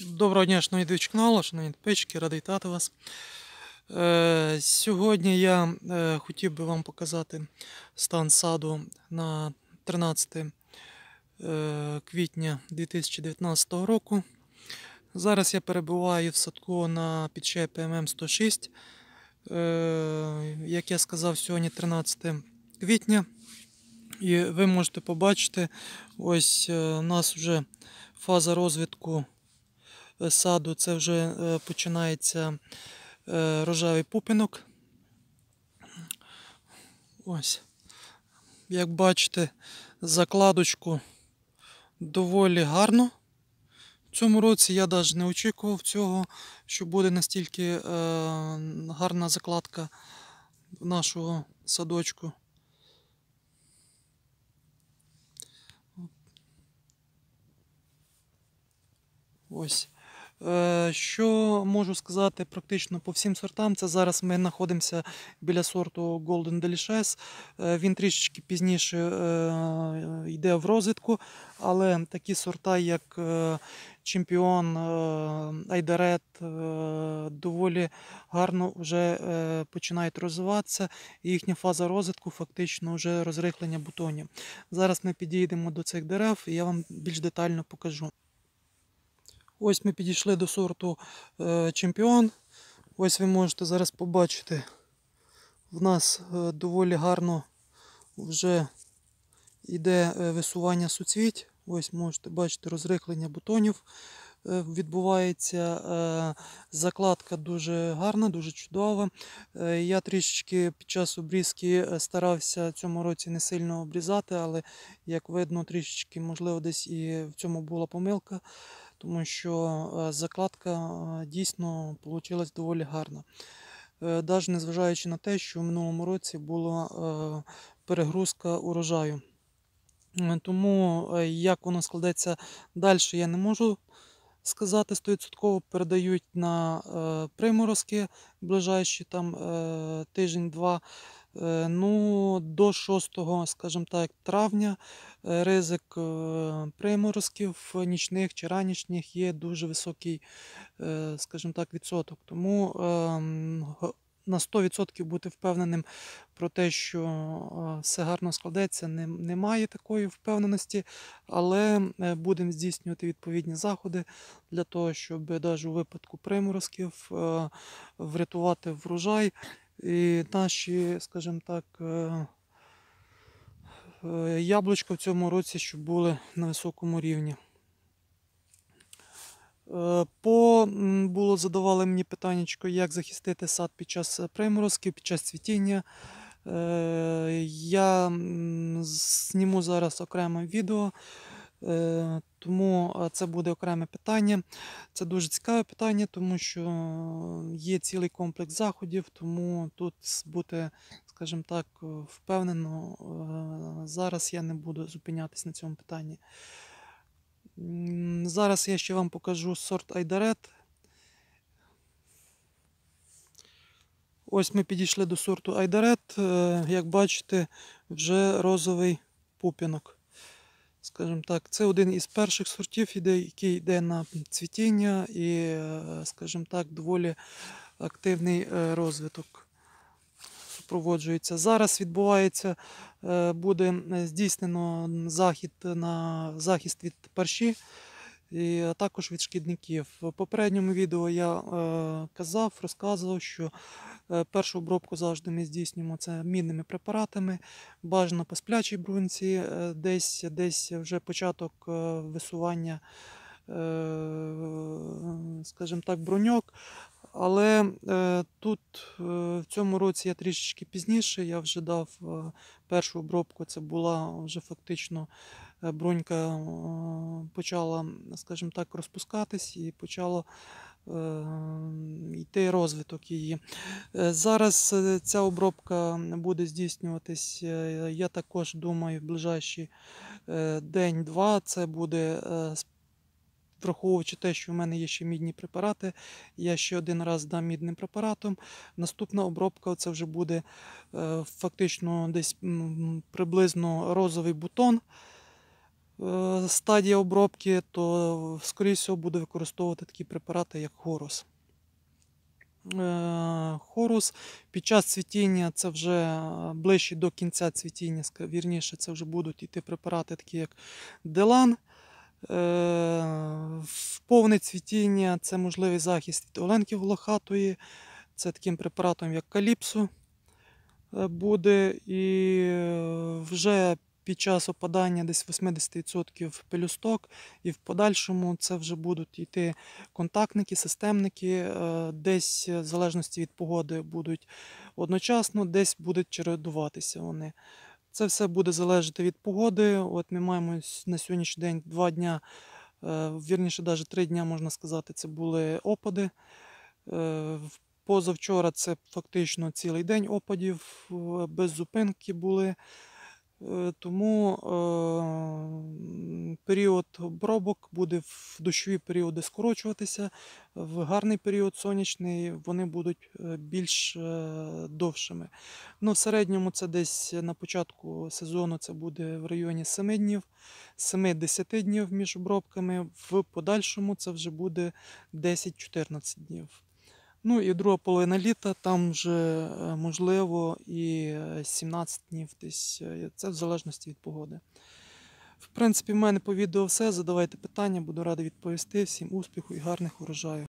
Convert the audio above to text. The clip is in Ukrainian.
Доброго дня, шановні дивичі каналу, шановні підписчики, радий вітати вас. Е, сьогодні я е, хотів би вам показати стан саду на 13 е, квітня 2019 року. Зараз я перебуваю в садку на підщепі ММ106. Е, як я сказав, сьогодні 13 квітня. І ви можете побачити, ось е, у нас вже фаза розвитку саду, це вже е, починається е, рожевий пупінок. Ось. Як бачите, закладочку доволі гарно. В цьому році я навіть не очікував цього, що буде настільки е, гарна закладка нашого садочку. Ось. Е, Що можу сказати практично по всім сортам, це зараз ми знаходимося біля сорту Golden Delicious. Е, Він трішечки пізніше е, йде в розвитку, але такі сорта, як Чемпіон, Айдарет, доволі гарно вже починають розвиватися. І їхня фаза розвитку фактично вже розрихлення бутонів. Зараз ми підійдемо до цих дерев і я вам більш детально покажу. Ось ми підійшли до сорту е, Чемпіон. Ось ви можете зараз побачити, в нас е, доволі гарно вже йде е, висування суцвіть. Ось можете бачити розрихлення бутонів відбувається. Закладка дуже гарна, дуже чудова. Я трішечки під час обрізки старався цьому році не сильно обрізати, але як видно, трішечки, можливо, десь і в цьому була помилка тому що е, закладка е, дійсно вийшла доволі гарна. Навіть незважаючи на те, що в минулому році була е, перегрузка урожаю. Е, Тому е, як воно складеться далі, я не можу сказати 100%. Передають на е, приморозки ближайші е, тиждень-два. Е, Ну, до 6, скажімо так, травня е, ризик е, приморозків нічних чи ранішніх є дуже високий, скажімо так, відсоток. Тому ем, на 100% бути впевненим про те, що все гарно складеться, немає такої впевненості, але будемо здійснювати відповідні заходи для того, щоб навіть у випадку приморозків врятувати врожай. І наші, скажімо так, е, е, яблучка в цьому році, щоб були на високому рівні. Е, По було задавали мені питання, як захистити сад під час приморозків, під час цвітіння. Я зніму зараз окреме відео, тому е, це буде окреме питання. Це дуже цікаве питання, тому що є цілий комплекс заходів, тому тут бути, скажімо так, е, впевнено, е, зараз я не буду зупинятись на цьому питанні. Зараз я ще вам покажу сорт Айдарет. Ось ми підійшли до сорту Айдарет. Е, Як бачите, вже розовий пупінок. Скажімо так, це один із перших сортів, який йде на цвітіння і, е, скажімо так, доволі активний е, розвиток супроводжується. Зараз відбувається, е, буде здійснено захід на захист від парші і також від шкідників. В попередньому відео я казав, розказував, що першу обробку завжди ми здійснюємо це мідними препаратами, бажано по сплячій брунці, е, десь, десь вже початок е, висування, е, скажімо так, бруньок. Але е, тут е, в цьому році я трішечки пізніше, я вже дав е, першу обробку, це була вже фактично е, брунька е, почала, скажімо так, розпускатись і почало е, йти розвиток її. Е, Зараз е, ця обробка буде здійснюватись, е, я також думаю, в ближайші е, день-два це буде. Враховуючи те, що в мене є ще мідні препарати, я ще один раз дам мідним препаратом. Наступна обробка це вже буде фактично десь приблизно розовий бутон. Е, стадія обробки, то, скоріше буде використовувати такі препарати, як хорус. Е, Хорус під час цвітіння це вже е, ближче до кінця цвітіння, вірніше, це вже будуть йти препарати, такі як Делан. В повне цвітіння це можливий захист від оленки волохатої, це таким препаратом, як Каліпсу буде. І вже під час опадання десь 80% пелюсток, і в подальшому це вже будуть йти контактники, системники, е, десь е, в залежності від погоди будуть одночасно, десь будуть чередуватися вони. Це все буде залежати від погоди. От ми маємо на сьогоднішній день два дня, е, вірніше, навіть три дня, можна сказати, це були опади. Позавчора це фактично цілий день опадів, без зупинки були. Е, Тому е, період обробок буде в дощові періоди скорочуватися, в гарний період сонячний вони будуть е, більш довшими. Ну, в середньому це десь на початку сезону це буде в районі 7 днів, 7-10 днів між обробками. В подальшому це вже буде 10-14 днів. Ну і друга половина літа, там вже е, можливо і е, 17 днів десь. е, Це в залежності від погоди. В принципі, в мене по відео все. Задавайте питання, буду радий відповісти. Всім успіху і гарних урожаїв.